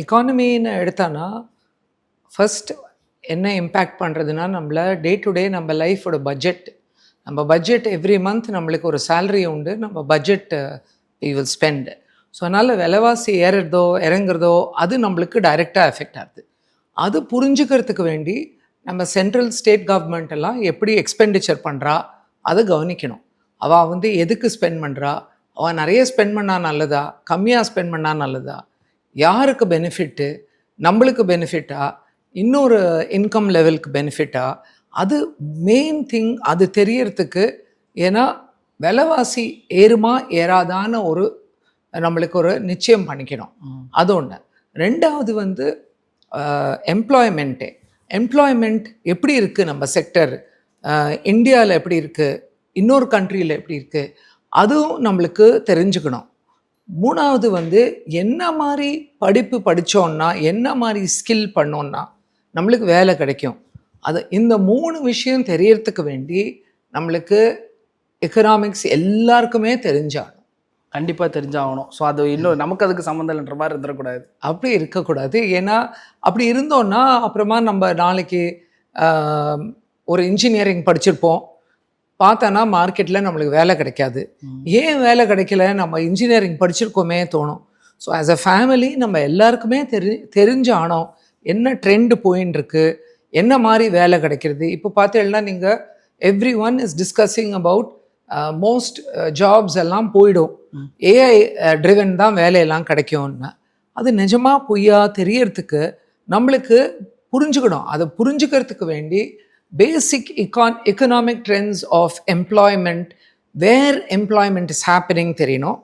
எக்கானமின்னு எடுத்தானா first என்ன impact பண்ணுறதுன்னா நம்மள டே டு டே நம்ம லைஃபோட பட்ஜெட் நம்ம பட்ஜெட் எவ்ரி மந்த் நம்மளுக்கு ஒரு சேலரி உண்டு. நம்ம budget we will spend so அதனால் விலைவாசி ஏறுறதோ இறங்குறதோ அது நம்மளுக்கு டைரெக்டாக எஃபெக்ட் ஆகுது. அது புரிஞ்சுக்கிறதுக்கு வேண்டி நம்ம சென்ட்ரல் ஸ்டேட் கவர்மெண்ட் எல்லாம் எப்படி எக்ஸ்பெண்டிச்சர் பண்ணுறா அதை கவனிக்கணும். அவள் வந்து எதுக்கு ஸ்பெண்ட் பண்ணுறா அவள் நிறைய ஸ்பெண்ட் பண்ணால் நல்லதா? கம்மியாக ஸ்பெண்ட் பண்ணால் நல்லதா? யாருக்கு பெனிஃபிட்டு நம்மளுக்கு பெனிஃபிட்டா இன்னொரு இன்கம் லெவலுக்கு பெனிஃபிட்டா அது மெயின் திங் அது தெரியறதுக்கு ஏன்னா விலைவாசி ஏறுமா ஏறாதான்னு ஒரு நம்மளுக்கு ஒரு நிச்சயம் பண்ணிக்கணும். அது ஒன்று ரெண்டாவது வந்து எம்ப்ளாய்மெண்ட்டு எம்ப்ளாய்மெண்ட் எப்படி இருக்குது நம்ம செக்டர் இந்தியாவில் எப்படி இருக்குது இன்னொரு கண்ட்ரியில் எப்படி இருக்குது அதுவும் நம்மளுக்கு தெரிஞ்சுக்கணும். மூணாவது வந்து என்ன மாதிரி படிப்பு படித்தோன்னா என்ன மாதிரி ஸ்கில் பண்ணோன்னா நம்மளுக்கு வேலை கிடைக்கும். அது இந்த மூணு விஷயம் தெரியறதுக்கு வேண்டி நம்மளுக்கு எக்கனாமிக்ஸ் எல்லாருக்குமே தெரிஞ்சாகணும். கண்டிப்பாக தெரிஞ்சாகணும். ஸோ அது இன்னும் நமக்கு அதுக்கு சம்மந்தம் இல்லைன்ற மாதிரி இருந்துடக்கூடாது. அப்படி இருக்கக்கூடாது. ஏன்னா அப்படி இருந்தோன்னா அப்புறமா நம்ம நாளைக்கு ஒரு இன்ஜினியரிங் படிச்சிருப்போம். பார்த்தோன்னா மார்க்கெட்டில் நம்மளுக்கு வேலை கிடைக்காது. ஏன் வேலை கிடைக்கல? நம்ம இன்ஜினியரிங் படிச்சிருக்கோமே தோணும். ஸோ ஆஸ் அ ஃபேமிலி நம்ம எல்லாருக்குமே தெரி தெரிஞ்சானோம் என்ன ட்ரெண்டு போயின்னு இருக்கு? என்ன மாதிரி வேலை கிடைக்கிறது? இப்போ பார்த்தீங்கன்னா நீங்கள் every one is discussing about most jobs எல்லாம் போயிடும். ஏஐ ட்ரிவன் தான் வேலையெல்லாம் கிடைக்கும்னு. அது நிஜமா பொய்யா தெரியறதுக்கு நம்மளுக்கு புரிஞ்சுக்கணும். அதை புரிஞ்சுக்கிறதுக்கு வேண்டி basic econ economic trends of employment, where employment is happening, Therino,